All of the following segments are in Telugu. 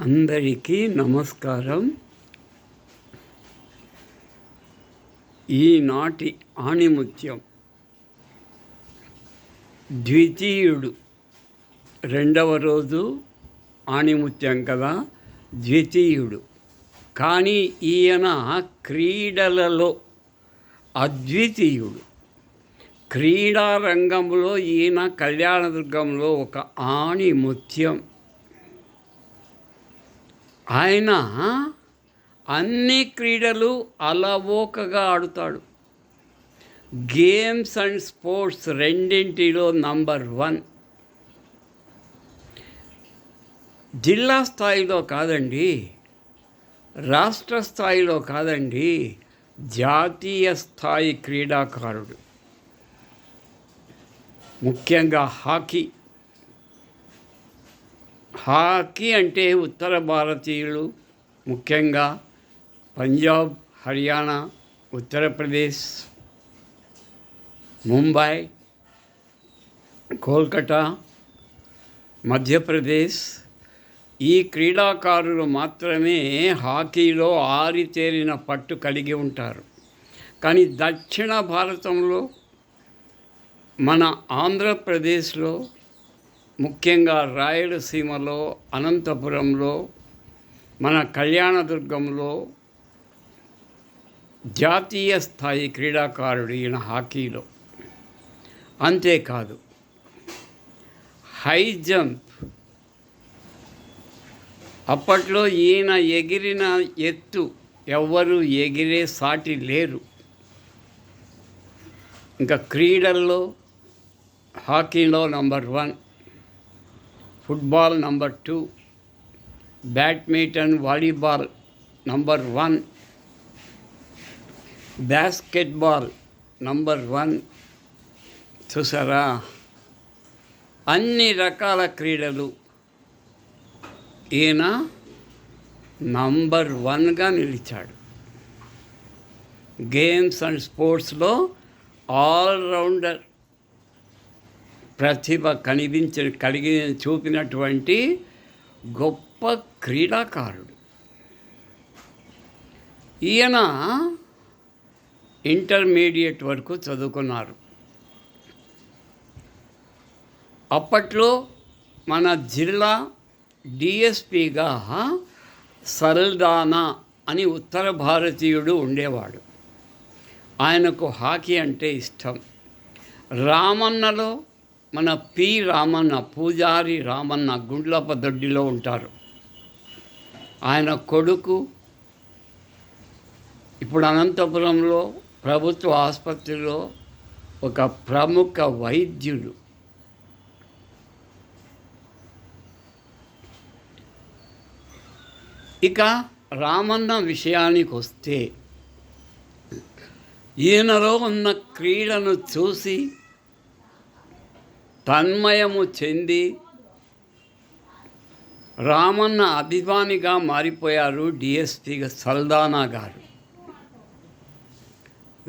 అందరికీ నమస్కారం. ఈనాటి ఆణిముత్యం ద్వితీయుడు. రెండవ రోజు ఆణిముత్యం కదా ద్వితీయుడు. కానీ ఈయన క్రీడలలో అద్వితీయుడు. క్రీడా రంగంలో ఈయన కళ్యాణదుర్గంలో ఒక ఆణిముత్యం. ఆయన అన్ని క్రీడలు అలవోకగా ఆడుతాడు. గేమ్స్ అండ్ స్పోర్ట్స్ రెండింటిలో నంబర్ వన్. జిల్లా స్థాయిలో కాదండి రాష్ట్ర స్థాయిలో కాదండి జాతీయ స్థాయి క్రీడాకారుడు. ముఖ్యంగా హాకీ. హాకీ అంటే ఉత్తర భారతీయులు ముఖ్యంగా పంజాబ్ హర్యానా ఉత్తరప్రదేశ్ ముంబై కోల్కతా మధ్యప్రదేశ్. ఈ క్రీడాకారులు మాత్రమే హాకీలో ఆరితేరిన పట్టు కలిగి ఉంటారు. కానీ దక్షిణ భారతంలో మన ఆంధ్రప్రదేశ్లో ముఖ్యంగా రాయలసీమలో అనంతపురంలో మన కళ్యాణదుర్గంలో జాతీయ స్థాయి క్రీడాకారుడు ఈయన హాకీలో. అంతేకాదు హై జంప్ అప్పట్లో ఈయన ఎగిరిన ఎత్తు ఎవ్వరు ఎగిరే సాటి లేరు. ఇంకా క్రీడల్లో హాకీలో number one football number two badminton volleyball number one basketball number one. చూసారా? అన్ని రకాల క్రీడలు ఈయన నంబర్ వన్గా నిలిచాడు. గేమ్స్ అండ్ స్పోర్ట్స్లో ఆల్రౌండర్ ప్రతిభ కనిపించిన కలిగి చూపినటువంటి గొప్ప క్రీడాకారుడు. ఈయన ఇంటర్మీడియట్ వరకు చదువుకున్నారు. అప్పట్లో మన జిల్లా డిఎస్పిగా సరల్దానా అని ఉత్తర భారతీయుడు ఉండేవాడు. ఆయనకు హాకీ అంటే ఇష్టం. రామన్నలో మన పి రామన్న పూజారి రామన్న గుండ్లప దొడ్డిలో ఉంటారు. ఆయన కొడుకు ఇప్పుడు అనంతపురంలో ప్రభుత్వ ఆసుపత్రిలో ఒక ప్రముఖ వైద్యుడు. ఇక రామన్న విషయానికి వస్తే ఈయనలో ఉన్న క్రీడను చూసి తన్మయము చెంది రామన్న అభిమానిగా మారిపోయారు డిఎస్పీగా సల్దానా గారు.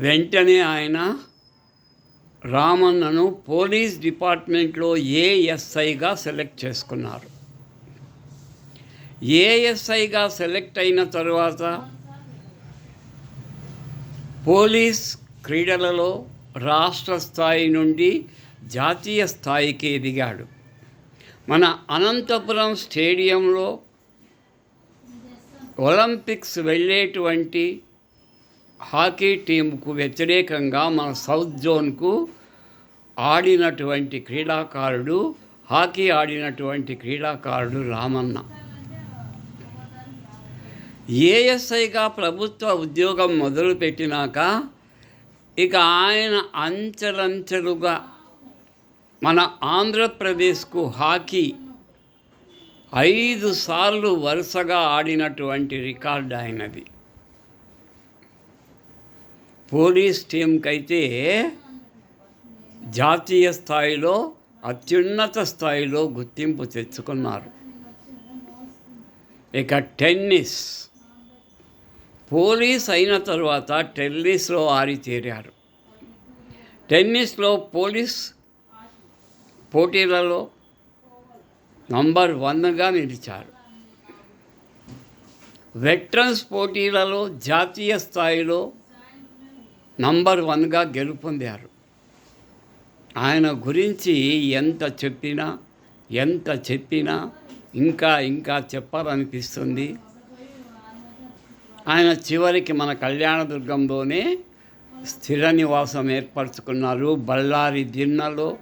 వెంటనే ఆయన రామన్నను పోలీస్ డిపార్ట్మెంట్లో ఏఎస్ఐగా సెలెక్ట్ చేసుకున్నారు. ఏఎస్ఐగా సెలెక్ట్ అయిన తరువాత పోలీస్ క్రీడలలో రాష్ట్ర స్థాయి నుండి జాతీయ స్థాయికి ఎదిగాడు మన అనంతపురం స్టేడియంలో ఒలింపిక్స్ వెళ్ళేటువంటి హాకీ టీంకు వ్యతిరేకంగా మన సౌత్ జోన్కు ఆడినటువంటి క్రీడాకారుడు హాకీ ఆడినటువంటి క్రీడాకారుడు రామన్న. ఏఎస్ఐగా ప్రభుత్వ ఉద్యోగం మొదలుపెట్టినాక ఇక ఆయన అంచెలంచెలుగా మన ఆంధ్రప్రదేశ్కు హాకీ ఐదు సార్లు వరుసగా ఆడినటువంటి రికార్డు ఆయనది. పోలీస్ టీంకైతే జాతీయ స్థాయిలో అత్యున్నత స్థాయిలో గుర్తింపు తెచ్చుకున్నారు. ఇక టెన్నిస్. పోలీస్ అయిన తర్వాత టెన్నిస్లో ఆరితేరారు. టెన్నిస్లో పోలీస్ పోటీలలో నంబర్ వన్గా నిలిచారు. వెటరన్స్ పోటీలలో జాతీయ స్థాయిలో నంబర్ వన్గా గెలుపొందారు. ఆయన గురించి ఎంత చెప్పినా ఎంత చెప్పినా ఇంకా ఇంకా చెప్పాలనిపిస్తుంది. ఆయన చివరికి మన కళ్యాణదుర్గంలోనే స్థిర నివాసం ఏర్పరచుకున్నారు. బళ్ళారి దిన్నలో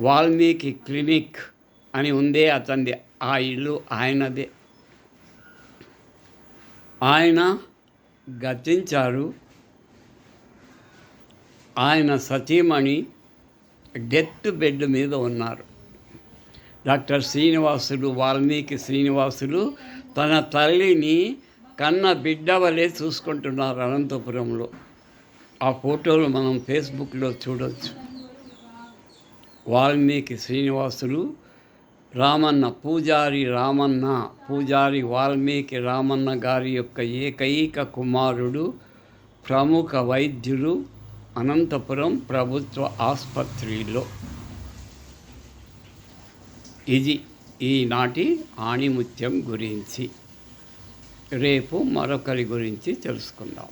వాల్మీకి క్లినిక్ అని ఉందే అతనిది. ఆ ఇల్లు ఆయనదే. ఆయన గతించారు. ఆయన సతీమణి డెత్ బెడ్ మీద ఉన్నారు. డాక్టర్ శ్రీనివాసులు వాల్మీకి శ్రీనివాసులు తన తల్లిని కన్న బిడ్డ వలె చూసుకుంటున్నారు అనంతపురంలో. ఆ ఫోటోలు మనం ఫేస్బుక్లో చూడవచ్చు వాల్మీకి శ్రీనివాసులు రామన్న పూజారి రామన్న పూజారి వాల్మీకి రామన్న గారి యొక్క ఏకైక కుమారుడు ప్రముఖ వైద్యులు అనంతపురం ప్రభుత్వ ఆసుపత్రిలో. ఇది ఈనాటి ఆణిముత్యం గురించి. రేపు మరొకరి గురించి తెలుసుకుందాం.